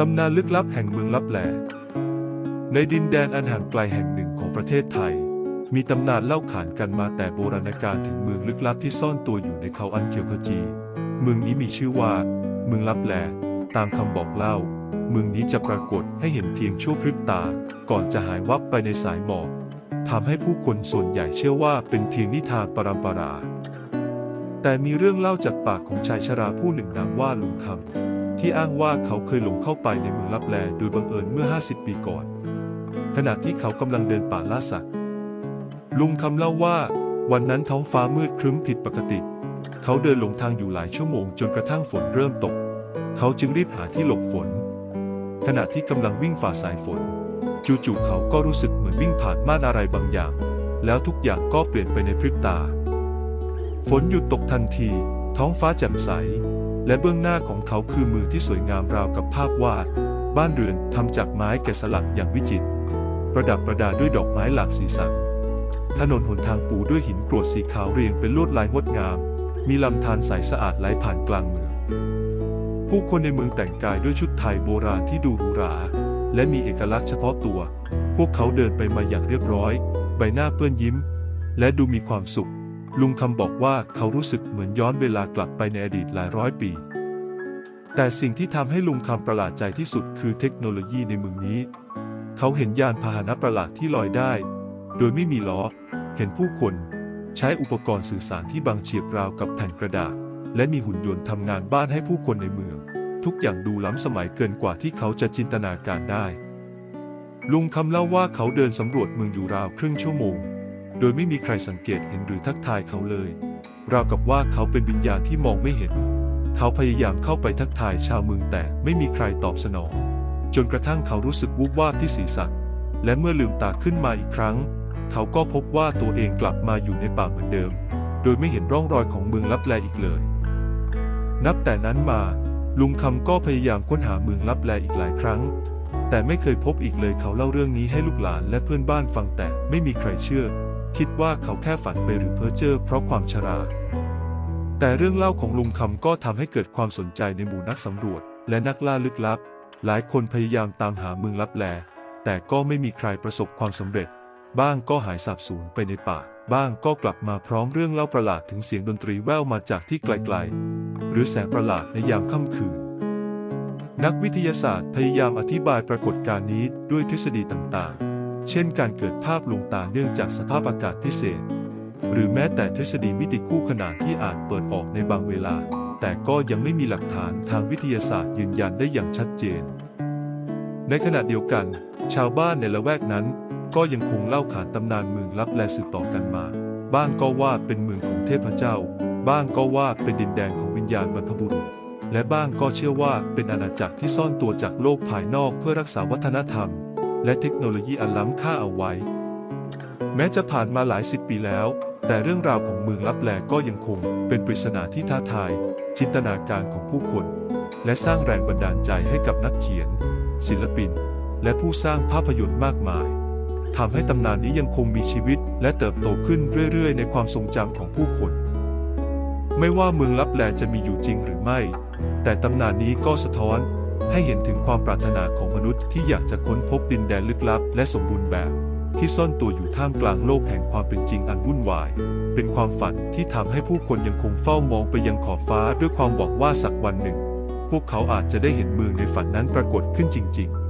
ตำนานลึกลับแห่งเมืองลับแล ในดินแดนอันห่างไกลแห่งหนึ่งของประเทศไทย มีตำนานเล่าขานกันมาแต่โบราณกาลถึงเมืองลึกลับที่ซ่อนตัวอยู่ในเขาอันเขียวขจี เมืองนี้มีชื่อว่า เมืองลับแล ตามคำบอกเล่า เมืองนี้จะปรากฏให้เห็นเพียงชั่วพริบตา ก่อนจะหายวับไปในสายหมอกทำให้ผู้คนส่วนใหญ่เชื่อว่าเป็นเพียงนิทานปรำปรา แต่มีเรื่องเล่าจากปากของชายชราผู้หนึ่งนามว่าลุงคำ ที่อ้างว่าเขาเคยหลงเข้าไปในเมืองลับแลโดยบังเอิญเมื่อ 50 ปีก่อน ขณะที่เขากำลังเดินป่าล่าสัตว์ลุงคำเล่าว่าวันนั้นท้องฟ้ามืดครึ้มผิดปกติ เขาเดินหลงทางอยู่หลายชั่วโมงจนกระทั่งฝนเริ่มตก เขาจึงรีบหาที่หลบฝน ขณะที่กำลังวิ่งฝ่าสายฝน จู่ๆเขาก็รู้สึกเหมือนวิ่งผ่านม่านอะไรบางอย่าง แล้วทุกอย่างก็เปลี่ยนไปในพริบตา ฝนหยุดตกทันที ท้องฟ้าแจ่มใส และเบื้องหน้าของเขาคือมือที่สวยงามราวกับภาพวาด บ้านเรือนทำจากไม้แกะสลักอย่างวิจิตร ประดับประดาด้วยดอกไม้หลากสีสัน ถนนหนทางปูด้วยหินกรวดสีขาวเรียงเป็นลวดลายงดงาม มีลำธารใสสะอาดไหลผ่านกลางเมือง ผู้คนในเมืองแต่งกายด้วยชุดไทยโบราณที่ดูหรูหรา และมีเอกลักษณ์เฉพาะตัว พวกเขาเดินไปมาอย่างเรียบร้อย ใบหน้าเปื้อนยิ้ม และดูมีความสุข ลุงคำบอกว่าเขารู้สึกเหมือนย้อนเวลากลับไปในอดีตหลายร้อยปี แต่สิ่งที่ทำให้ลุงคำประหลาดใจที่สุดคือเทคโนโลยีในเมืองนี้ เขาเห็นยานพาหนะประหลาดที่ลอยได้ โดยไม่มีล้อ เห็นผู้คนใช้อุปกรณ์สื่อสารที่บางเฉียบราวกับแผ่นกระดาษ และมีหุ่นยนต์ทำงานบ้านให้ผู้คนในเมือง ทุกอย่างดูล้ำสมัยเกินกว่าที่เขาจะจินตนาการได้ ลุงคำเล่าว่าเขาเดินสำรวจเมืองอยู่ราวครึ่งชั่วโมง โดยไม่มีใครสังเกตเห็นหรือทักทายเขาเลย ราวกับว่าเขาเป็นวิญญาณที่มองไม่เห็น เขาพยายามเข้าไปทักทายชาวเมืองแต่ไม่มีใครตอบสนอง จนกระทั่งเขารู้สึกวูบวาบที่ศีรษะ และเมื่อลืมตาขึ้นมาอีกครั้ง เขาก็พบว่าตัวเองกลับมาอยู่ในป่าเหมือนเดิม โดยไม่เห็นร่องรอยของเมืองลับแลอีกเลย นับแต่นั้นมาลุงคำก็พยายามค้นหาเมืองลับแลอีกหลายครั้ง แต่ไม่เคยพบอีกเลยเขาเล่าเรื่องนี้ให้ลูกหลานและเพื่อนบ้านฟังแต่ไม่มีใครเชื่อ คิดว่าเขาแค่ฝันไปหรือเพ้อเจ้อเพราะความชรา แต่เรื่องเล่าของลุงคำก็ทำให้เกิดความสนใจในหมู่นักสำรวจ และนักล่าลึกลับ หลายคนพยายามตามหาเมืองลับแล แต่ก็ไม่มีใครประสบความสำเร็จ บ้างก็หายสาบสูญไปในป่า บ้างก็กลับมาพร้อมเรื่องเล่าประหลาดถึงเสียงดนตรีแว่วมาจากที่ไกลๆ หรือแสงประหลาดในยามค่ำคืนนักวิทยาศาสตร์พยายามอธิบายปรากฏการณ์นี้ด้วยทฤษฎีต่างๆ เช่นการเกิดภาพลวงตาเนื่องจากสภาพอากาศพิเศษ หรือแม้แต่ทฤษฎีมิติคู่ขนานที่อาจเปิดออกในบางเวลา แต่ก็ยังไม่มีหลักฐานทางวิทยาศาสตร์ยืนยันได้อย่างชัดเจน ในขณะเดียวกัน ชาวบ้านในละแวกนั้น ก็ยังคงเล่าขานตำนานเมืองลับแลสืบต่อกันมา บ้างก็ว่าเป็นเมืองของเทพเจ้า บ้างก็ว่าเป็นดินแดนของวิญญาณบรรพบุรุษและบ้างก็เชื่อว่าเป็นอาณาจักรที่ซ่อนตัวจากโลกภายนอกเพื่อรักษาวัฒนธรรม และเทคโนโลยีอันล้ำค่าเอาไว้ แม้จะผ่านมาหลายสิบปีแล้ว แต่เรื่องราวของเมืองลับแลก็ยังคงเป็นปริศนาที่ท้าทาย จินตนาการของผู้คน และสร้างแรงบันดาลใจให้กับนักเขียน ศิลปิน และผู้สร้างภาพยนตร์มากมายทำให้ตำนานนี้ยังคงมีชีวิต และเติบโตขึ้นเรื่อยๆ ในความทรงจำของผู้คน ไม่ว่าเมืองลับแลจะมีอยู่จริงหรือไม่ แต่ตำนานนี้ก็สะท้อน ให้เห็นถึงความปรารถนาของมนุษย์ที่อยากจะค้นพบดินแดนลึกลับ และสมบูรณ์แบบ ที่ซ่อนตัวอยู่ท่ามกลางโลกแห่งความเป็นจริงอันวุ่นวาย เป็นความฝันที่ทำให้ผู้คนยังคงเฝ้ามองไปยังขอบฟ้าด้วยความหวังว่าสักวันหนึ่ง พวกเขาอาจจะได้เห็นเมืองในฝันนั้นปรากฏขึ้นจริง ๆ